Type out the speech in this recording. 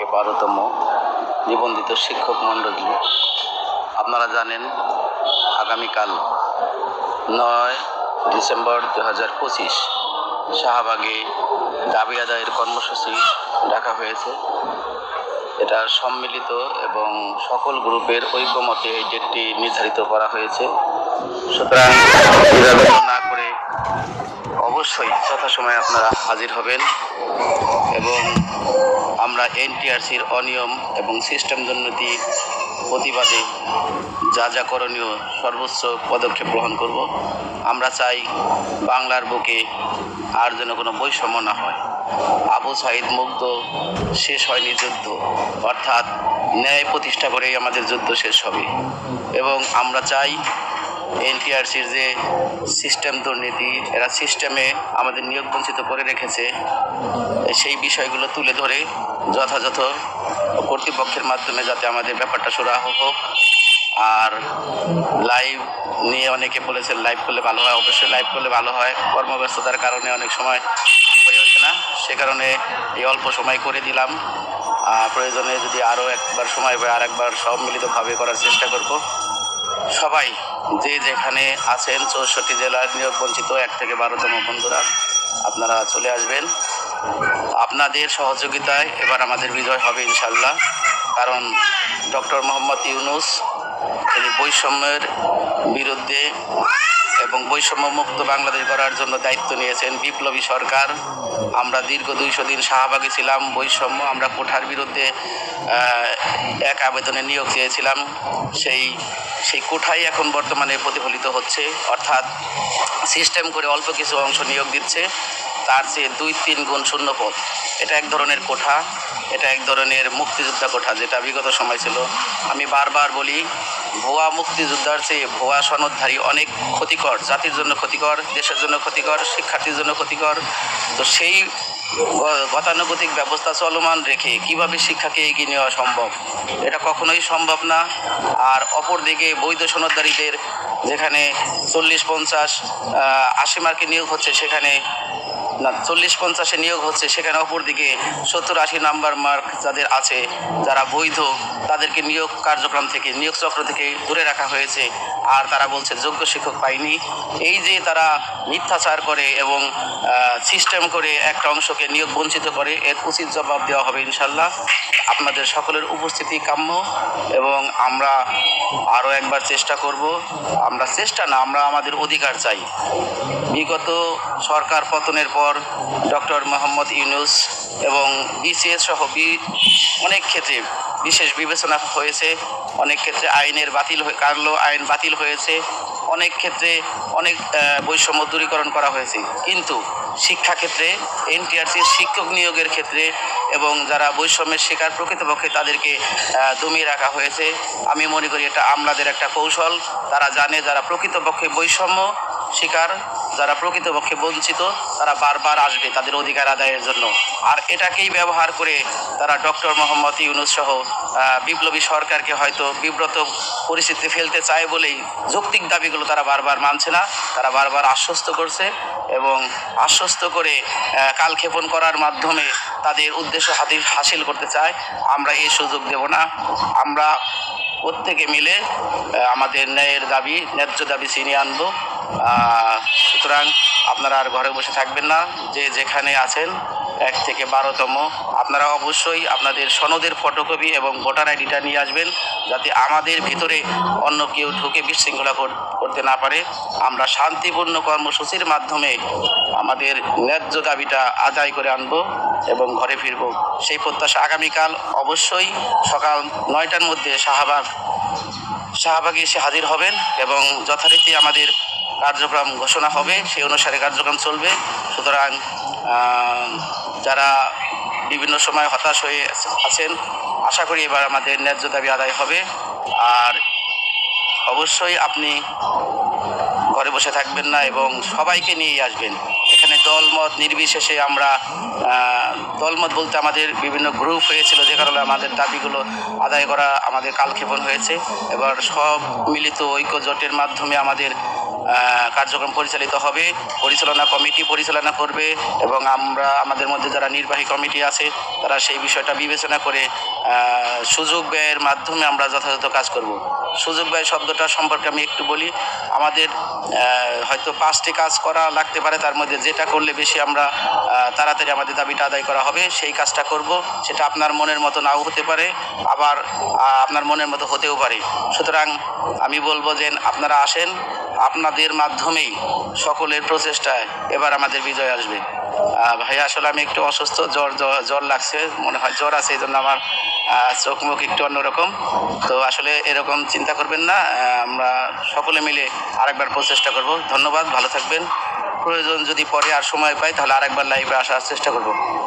থেকে বারোতম নিবন্ধিত শিক্ষক মণ্ডলী। আপনারা জানেন, আগামীকাল নয় ডিসেম্বর দু হাজার পঁচিশ শাহবাগে দাবি আদায়ের কর্মসূচি রাখা হয়েছে। এটা সম্মিলিত এবং সকল গ্রুপের ঐকমতে এই ডেটটি নির্ধারিত করা হয়েছে। সুতরাং না করে অবশ্যই যথাসময়ে আপনারা হাজির হবেন এবং আমরা এনটিআরসির অনিয়ম এবং সিস্টেম দুর্নীতি প্রতিবাদে যা যা করণীয় সর্বোচ্চ পদক্ষেপ গ্রহণ করব। আমরা চাই বাংলার বুকে আর যেন কোনো বৈষম্য না হয়। আবু সাইদ মুগ্ধ, শেষ হয়নি যুদ্ধ। অর্থাৎ ন্যায় প্রতিষ্ঠা করেই আমাদের যুদ্ধ শেষ হবে। এবং আমরা চাই এনটিআরসির যে সিস্টেম দুর্নীতি, এরা সিস্টেমে আমাদের নিয়োগ বঞ্চিত করে রেখেছে। সেই বিষয়গুলো তুলে ধরে যথাযথ কর্তৃপক্ষের মাধ্যমে যাতে আমাদের ব্যাপারটা সুরাহ হোক। আর লাইভ নিয়ে অনেকে বলেছেন লাইভ করলে ভালো হয়। অবশ্যই লাইভ করলে ভালো হয়। কর্মব্যস্ততার কারণে অনেক সময় হয়ে ওঠে না। সে কারণে এই অল্প সময় করে দিলাম। প্রয়োজনে যদি আরও একবার সময় পাই আর একবার সব মিলিতভাবে করার চেষ্টা করব। সবাই যে যেখানে আছেন, চৌষট্টি জেলার নিয়োগ বঞ্চিত এক থেকে বারোতম বন্ধুরা, আপনারা চলে আসবেন। আপনাদের সহযোগিতায় এবার আমাদের বিজয় হবে ইনশাল্লাহ কারণ ডক্টর মোহাম্মদ ইউনুস, তিনি বৈষম্যের বিরুদ্ধে এবং বৈষম্য মুক্ত বাংলাদেশ গড়ার জন্য দায়িত্ব নিয়েছেন বিপ্লবী সরকার। আমরা দীর্ঘ দুইশো দিন শাহবাগে ছিলাম, বৈষম্য আমরা কোঠার বিরুদ্ধে এক আবেদনে নিয়োগ চেয়েছিলাম। সেই সেই কোঠাই এখন বর্তমানে প্রতিফলিত হচ্ছে। অর্থাৎ সিস্টেম করে অল্প কিছু অংশ নিয়োগ দিচ্ছে। তার চেয়ে দুই তিন গুণ শূন্য পদ। এটা এক ধরনের কোঠা। এটা এক ধরনের মুক্তিযোদ্ধা কোঠা, যেটা বিগত সময় ছিল। আমি বারবার বলি, ভুয়া মুক্তিযোদ্ধার চেয়ে ভুয়া সনদধারী অনেক ক্ষতিকর, জাতির জন্য ক্ষতিকর, দেশের জন্য ক্ষতিকর, শিক্ষার্থীর জন্য ক্ষতিকর। তো সেই গতানুগতিক ব্যবস্থা চলমান রেখে কীভাবে শিক্ষাকে এগিয়ে নেওয়া সম্ভব? এটা কখনোই সম্ভব না। আর অপরদিকে বৈধ সনদধারীদের যেখানে চল্লিশ, পঞ্চাশ আশি মার্কে নিয়োগ হচ্ছে, সেখানে না চল্লিশ পঞ্চাশে নিয়োগ হচ্ছে, সেখানে অপরদিকে সত্তর আশি নাম্বার মার্ক যাদের আছে, যারা বৈধ, তাদেরকে নিয়োগ কার্যক্রম থেকে, নিয়োগ চক্র থেকে দূরে রাখা হয়েছে। আর তারা বলছে যোগ্য শিক্ষক পায়নি। এই যে তারা মিথ্যাচার করে এবং সিস্টেম করে একটা অংশকে নিয়োগ বঞ্চিত করে, এর উচিত জবাব দেওয়া হবে ইনশাল্লাহ। আপনাদের সকলের উপস্থিতি কাম্য এবং আমরা আরও একবার চেষ্টা করব। আমরা চেষ্টা না, আমরা আমাদের অধিকার চাই। বিগত সরকার পতনের পর ডক্টর ডক্টর মোহাম্মদ ইউনুস এবং বিসিএস সহ অনেক ক্ষেত্রে বিশেষ বিবেচনা হয়েছে, অনেক ক্ষেত্রে আইনের বাতিল কারলো আইন বাতিল হয়েছে, অনেক ক্ষেত্রে অনেক বৈষম্য দূরীকরণ করা হয়েছে। কিন্তু শিক্ষাক্ষেত্রে এনটিআরসির শিক্ষক নিয়োগের ক্ষেত্রে এবং যারা বৈষম্যের শিকার প্রকৃতপক্ষে তাদেরকে দমিয়ে রাখা হয়েছে, আমি মনে করি এটা আমলাদের একটা কৌশল। তারা জানে যারা প্রকৃতপক্ষে বৈষম্য শিকার যারা প্রকৃতপক্ষে বঞ্চিত, তারা বারবার আসবে তাদের অধিকার আদায়ের জন্য। আর এটাকেই ব্যবহার করে তারা ডক্টর মোহাম্মদ ইউনুস সহ বিপ্লবী সরকারকে হয়তো বিব্রত পরিস্থিতিতে ফেলতে চায় বলেই যৌক্তিক দাবিগুলো তারা বারবার মানছে না। তারা বারবার আশ্বস্ত করছে এবং আশ্বস্ত করে কালক্ষেপণ করার মাধ্যমে তাদের উদ্দেশ্য হাসিল করতে চায়। আমরা এই সুযোগ দেব না। আমরা প্রত্যেকে মিলে আমাদের ন্যায়ের দাবি, ন্যায্য দাবি ছিনিয়ে আনব। সুতরাং আপনারা আর ঘরে বসে থাকবেন না। যে যেখানে আছেন এক থেকে বারোতম। আপনারা অবশ্যই আপনাদের সনদের ফটোকপি এবং ভোটার আইডিটা নিয়ে আসবেন, যাতে আমাদের ভিতরে অন্য কেউ ঢুকে বিশৃঙ্খলা করতে না পারে। আমরা শান্তিপূর্ণ কর্মসূচির মাধ্যমে আমাদের ন্যায্য দাবিটা আদায় করে আনব এবং ঘরে ফিরবো। সেই প্রত্যাশা আগামীকাল অবশ্যই সকাল নয়টার মধ্যে শাহবাগ শাহবাগে এসে হাজির হবেন এবং যথারীতি আমাদের কার্যক্রম ঘোষণা হবে। সেই অনুসারে কার্যক্রম চলবে। সুতরাং যারা বিভিন্ন সময় হতাশ হয়ে আছেন, আশা করি এবার আমাদের ন্যায্য দাবি আদায় হবে। আর অবশ্যই আপনি ঘরে বসে থাকবেন না এবং সবাইকে নিয়েই আসবেন। এখানে দলমত নির্বিশেষে আমরা দলমত বলতে আমাদের বিভিন্ন গ্রুপ হয়েছিল, যে কারণে আমাদের দাবিগুলো আদায় করা আমাদের কালক্ষেপণ হয়েছে। এবার সব মিলিত ঐক্য জোটের মাধ্যমে আমাদের কার্যক্রম পরিচালিত হবে, পরিচালনা কমিটি পরিচালনা করবে এবং আমরা আমাদের মধ্যে যারা নির্বাহী কমিটি আছে, তারা সেই বিষয়টা বিবেচনা করে সুযোগ ব্যয়ের মাধ্যমে আমরা যথাযথ কাজ করব। সুযোগ ব্যয় শব্দটা সম্পর্কে আমি একটু বলি, আমাদের হয়তো পাঁচটি কাজ করা লাগতে পারে, তার মধ্যে যেটা করলে বেশি আমরা তাড়াতাড়ি আমাদের দাবিটা আদায় করা হবে, সেই কাজটা করব, সেটা আপনার মনের মতো নাও হতে পারে, আবার আপনার মনের মতো হতেও পারে। সুতরাং আমি বলব যে আপনারা আসেন, আপনাদের মাধ্যমেই সকলের প্রচেষ্টায় এবার আমাদের বিজয় আসবে। ভাই আসলে আমি একটু অসুস্থ, জ্বর, জ্বর- লাগছে, মনে হয় জ্বর আছে এই জন্য আমার চোখ মুখ একটু অন্যরকম। তো আসলে এরকম চিন্তা করবেন না আমরা সকলে মিলে আরেকবার প্রচেষ্টা করব। ধন্যবাদ, ভালো থাকবেন। প্রয়োজন যদি পরে আর সময় পাই, তাহলে আরেকবার লাইভে আসার চেষ্টা করব।